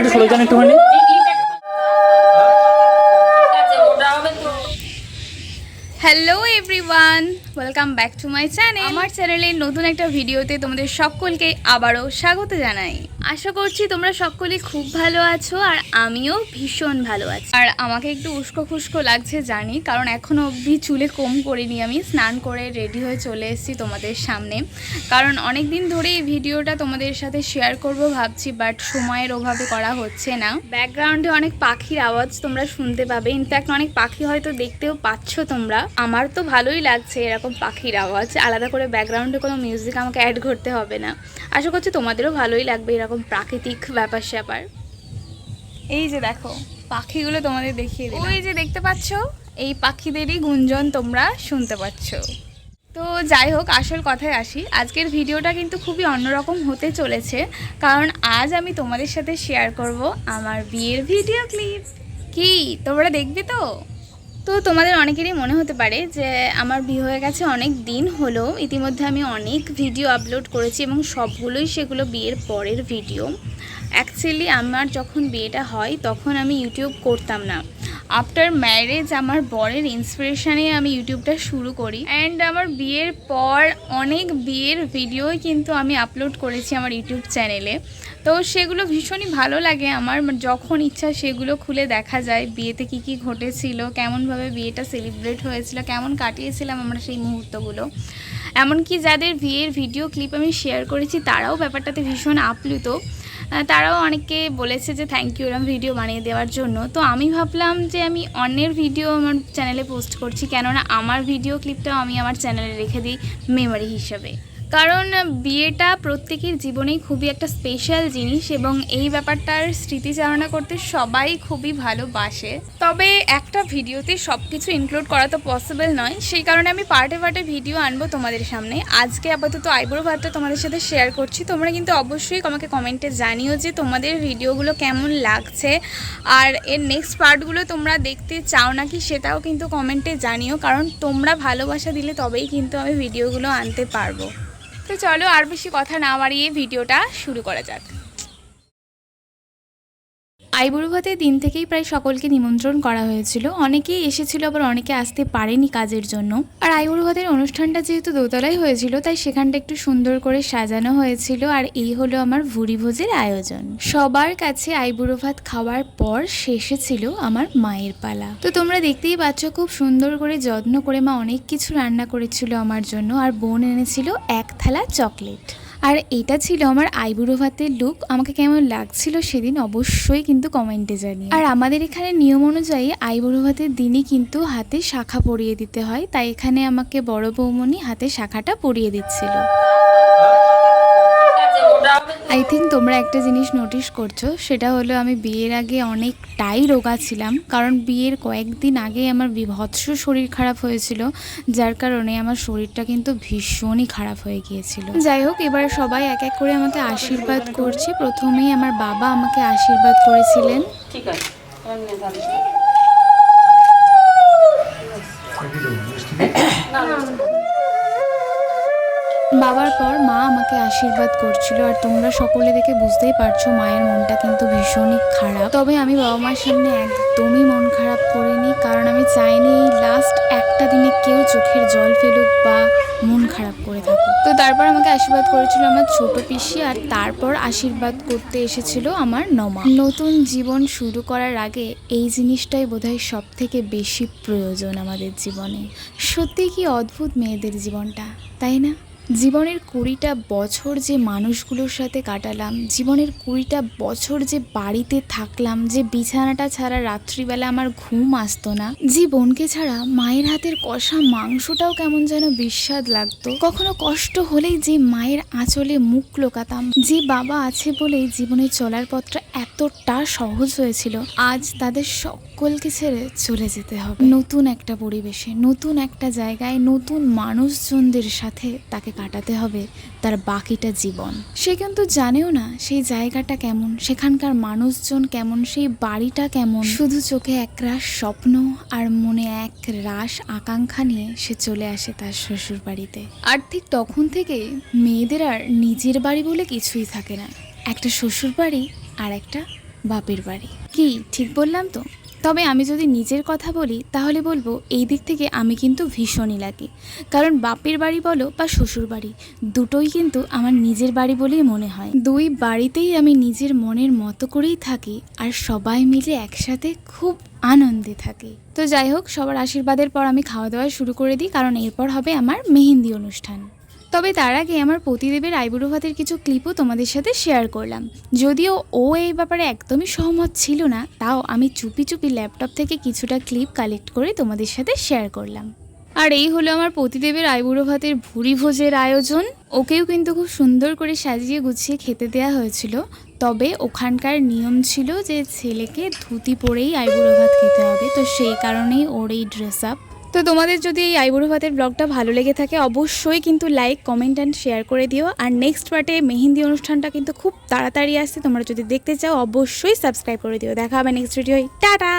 একটু সরে যান একটুখানি। Hello everyone welcome back to my channel আমার চ্যানেলের নতুন একটা ভিডিওতে তোমাদের সকলকে আবারও স্বাগত জানাই। আশা করছি তোমরা সকলে খুব ভালো আছো আর আমিও ভীষণ ভালো আছি। আর আমাকে একটু উস্কো খুস্কো লাগছে জানি, কারণ এখনও অবধি চুলে কম করিনি আমি, স্নান করে রেডি হয়ে চলে এসেছি তোমাদের সামনে। কারণ অনেক দিন ধরে এই ভিডিওটা তোমাদের সাথে শেয়ার করব ভাবছি বাট সময়ের অভাবে করা হচ্ছে না। ব্যাকগ্রাউন্ডে অনেক পাখির আওয়াজ তোমরা শুনতে পাবে। ইনফ্যাক্ট অনেক পাখি হয়তো দেখতেও পাচ্ছ তোমরা। আমার তো ভালোই লাগছে এরকম পাখির আওয়াজ। আলাদা করে ব্যাকগ্রাউন্ডে কোনো মিউজিক আমাকে অ্যাড করতে হবে না। আশা করছি তোমাদেরও ভালোই লাগবে এরকম প্রাকৃতিক ব্যাপার স্যাপার। এই যে দেখো পাখিগুলো তোমাদের দেখিয়ে দিই ওই যে দেখতে পাচ্ছ? এই পাখিদেরই গুঞ্জন তোমরা শুনতে পাচ্ছ। তো যাই হোক আসল কথায় আসি। আজকের ভিডিওটা কিন্তু খুবই অন্যরকম হতে চলেছে। কারণ আজ আমি তোমাদের সাথে শেয়ার করব আমার বিয়ের ভিডিও ক্লিপ কি? তোমরা দেখবে তো? তো তোমাদের অনেকেরই মনে হতে পারে যে আমার বিয়ে হয়ে গেছে অনেক দিন হলো। ইতিমধ্যে আমি অনেক ভিডিও আপলোড করেছি এবং সবগুলোই সেগুলো বিয়ের পরের ভিডিও অ্যাকচুয়ালি আমার যখন বিয়েটা হয়, তখন আমি ইউটিউব করতাম না। আফটার ম্যারেজ আমার বরের ইন্সপিরেশানে আমি ইউটিউবটা শুরু করি। অ্যান্ড আমার বিয়ের পর অনেক বিয়ের ভিডিওই কিন্তু আমি আপলোড করেছি আমার ইউটিউব চ্যানেলে তো সেগুলো ভীষণই ভালো লাগে আমার যখন ইচ্ছা সেগুলো খুলে দেখা যায়, বিয়েতে কি কি ঘটেছিল, কেমনভাবে বিয়েটা সেলিব্রেট হয়েছিল, কেমন কাটিয়েছিলাম আমরা সেই মুহূর্তগুলো। এমনকি যাদের বিয়ের ভিডিও ক্লিপ আমি শেয়ার করেছি, তারাও ব্যাপারটাতে ভীষণ আপ্লুত। তারাও অনেকে বলেছে যে থ্যাংক ইউ এরম ভিডিও বানিয়ে দেওয়ার জন্য। তো আমি ভাবলাম যে, আমি অন্যের ভিডিও আমার চ্যানেলে পোস্ট করছি, কেননা আমার ভিডিও ক্লিপটাও আমি আমার চ্যানেলে রেখে দিই মেমোরি হিসাবে। কারণ বিয়েটা প্রত্যেকের জীবনেই খুবই একটা স্পেশাল জিনিস এবং এই ব্যাপারটার স্মৃতিচারণা করতে সবাই খুবই ভালোবাসে। তবে একটা ভিডিওতে সব কিছু ইনক্লুড করা তো পসিবল নয়, সেই কারণে আমি পার্টে পার্টে ভিডিও আনব তোমাদের সামনে। আজকে আপাতত আইব্রো ভাতটা তোমাদের সাথে শেয়ার করছি। তোমরা কিন্তু অবশ্যই আমাকে কমেন্টে জানিও যে তোমাদের ভিডিওগুলো কেমন লাগছে। আর এর নেক্সট পার্টগুলো তোমরা দেখতে চাও নাকি সেটাও কিন্তু কমেন্টে জানিও, কারণ তোমরা ভালোবাসা দিলে তবেই কিন্তু আমি ভিডিওগুলো আনতে পারব। তো চলো আর বেশি কথা না বাড়িয়ে ভিডিওটা শুরু করা যাক। আইবুড়ো ভাতের দিন থেকেই প্রায় সকলকে নিমন্ত্রণ করা হয়েছিল। অনেকেই এসেছিল, আবার অনেকে আসতে পারেনি কাজের জন্য। আর আইবুড়ো ভাতের অনুষ্ঠানটা যেহেতু দোতলায় হয়েছিল, তাই সেখানটা একটু সুন্দর করে সাজানো হয়েছিল। আর এই হলো আমার ভুরি ভোজের আয়োজন। সবার কাছে আইবুড়ো ভাত খাওয়ার পর শেষে ছিল আমার মায়ের পালা। তো তোমরা দেখতেই পাচ্ছ, খুব সুন্দর করে যত্ন করে মা অনেক কিছু রান্না করেছিল আমার জন্য। আর বোন এনেছিল এক থালা চকলেট। আর এটা ছিল আমার আইবুড়ো ভাতের লুক আমাকে কেমন লাগছিল সেদিন অবশ্যই কিন্তু কমেন্টে জানি আর আমাদের এখানে নিয়ম অনুযায়ী আইবুড়ো ভাতের দিনই কিন্তু হাতে শাখা পরিয়ে দিতে হয়। তাই এখানে আমাকে বড় বৌমনি হাতে শাখাটা পরিয়ে দিচ্ছিল। আই থিঙ্ক তোমরা একটা জিনিস নোটিস করছ, সেটা হলো আমি বিয়ের আগে অনেকটাই রোগা ছিলাম। কারণ বিয়ের কয়েকদিন আগে আমার বিভৎস শরীর খারাপ হয়েছিল, যার কারণে আমার শরীরটা কিন্তু ভীষণই খারাপ হয়ে গিয়েছিল। যাই হোক, এবার সবাই এক এক করে আমাকে আশীর্বাদ করছে। প্রথমেই আমার বাবা আমাকে আশীর্বাদ করেছিলেন। ঠিক আছে বাবার পর মা আমাকে আশীর্বাদ করছিল আর তোমরা সকলে দেখে বুঝতেই পারছ মায়ের মনটা কিন্তু ভীষণই খারাপ। তবে আমি বাবা মার সামনে একদমই মন খারাপ করিনি, কারণ আমি চাইনি এই লাস্ট একটা দিনে কেউ চোখের জল ফেলুক বা মন খারাপ করে থাকুক। তো তারপর আমাকে আশীর্বাদ করেছিল আমার ছোট পিসি আর তারপর আশীর্বাদ করতে এসেছিল আমার নমা। নতুন জীবন শুরু করার আগে এই জিনিসটাই বোধহয় সব থেকে বেশি প্রয়োজন আমাদের জীবনে। সত্যি কি অদ্ভুত মেয়েদের জীবনটা, তাই না? জীবনের কুড়িটা বছর যে মানুষগুলোর সাথে কাটালাম, জীবনের কুড়িটা বছর যে বাড়িতে থাকলাম, যে বিছানাটা ছাড়া রাত্রিবেলা আমার ঘুম আসতো না যে বোনকে ছাড়া মায়ের হাতের কষা মাংসটাও কেমন যেন বিস্বাদ লাগতো। কখনো কষ্ট হলেই যে মায়ের আঁচলে মুখ লোকাতাম, যে বাবা আছে বলেই জীবনে চলার পথটা এতটা সহজ হয়েছিল, আজ তাদের সকলকে ছেড়ে চলে যেতে হবে। নতুন একটা পরিবেশে, নতুন একটা জায়গায়, নতুন মানুষজনদের সাথে তাকে কাটাতে হবে তার বাকিটা জীবন। সে কিন্তু জানেও না সেই জায়গাটা কেমন, সেখানকার মানুষজন কেমন, সেই বাড়িটা কেমন। শুধু চোখে এক একরাশ স্বপ্ন আর মনে এক রাস আকাঙ্ক্ষা নিয়ে সে চলে আসে তার শ্বশুর বাড়িতে আর ঠিক তখন থেকে মেয়েদের আর নিজের বাড়ি বলে কিছুই থাকে না। একটা শ্বশুর বাড়ি আর একটা বাপের বাড়ি। কি, ঠিক বললাম তো? তবে আমি যদি নিজের কথা বলি, তাহলে বলব এই দিক থেকে আমি কিন্তু ভীষণই লাগে কারণ বাপের বাড়ি বলো বা শ্বশুর বাড়ি, দুটোই কিন্তু আমার নিজের বাড়ি বলেই মনে হয়। দুই বাড়িতেই আমি নিজের মনের মতো করেই থাকি আর সবাই মিলে একসাথে খুব আনন্দে থাকি। তো যাই হোক, সবার আশীর্বাদের পর আমি খাওয়া দাওয়া শুরু করে দিই, কারণ এরপর হবে আমার মেহেন্দি অনুষ্ঠান। তবে তার আগে আমার পতিদেবের আইবুড়ো ভাতের কিছু ক্লিপও তোমাদের সাথে শেয়ার করলাম। যদিও ও এই ব্যাপারে একদমই সহমত ছিল না, তাও আমি চুপি চুপি ল্যাপটপ থেকে কিছুটা ক্লিপ কালেক্ট করে তোমাদের সাথে শেয়ার করলাম। আর এই হলো আমার পতিদেবের আইবুড়ো ভাতের ভুরি ভোজের আয়োজন। ওকেও কিন্তু খুব সুন্দর করে সাজিয়ে গুছিয়ে খেতে দেওয়া হয়েছিল। তবে ওখানকার নিয়ম ছিল যে ছেলেকে ধুতি পরেই আইবুড়ো ভাত খেতে হবে। তো সেই কারণেই ওর এই ড্রেস আপ তো তোমাদের যদি এই আইবুড়ো ভাতের ব্লগটা ভালো লেগে থাকে, অবশ্যই কিন্তু লাইক কমেন্ট অ্যান্ড শেয়ার করে দিও। আর নেক্সট পার্টে মেহেন্দি অনুষ্ঠানটা কিন্তু খুব তাড়াতাড়ি আসছে, তোমরা যদি দেখতে চাও, অবশ্যই সাবস্ক্রাইব করে দিও। দেখা হবে নেক্সট ভিডিও টাটা!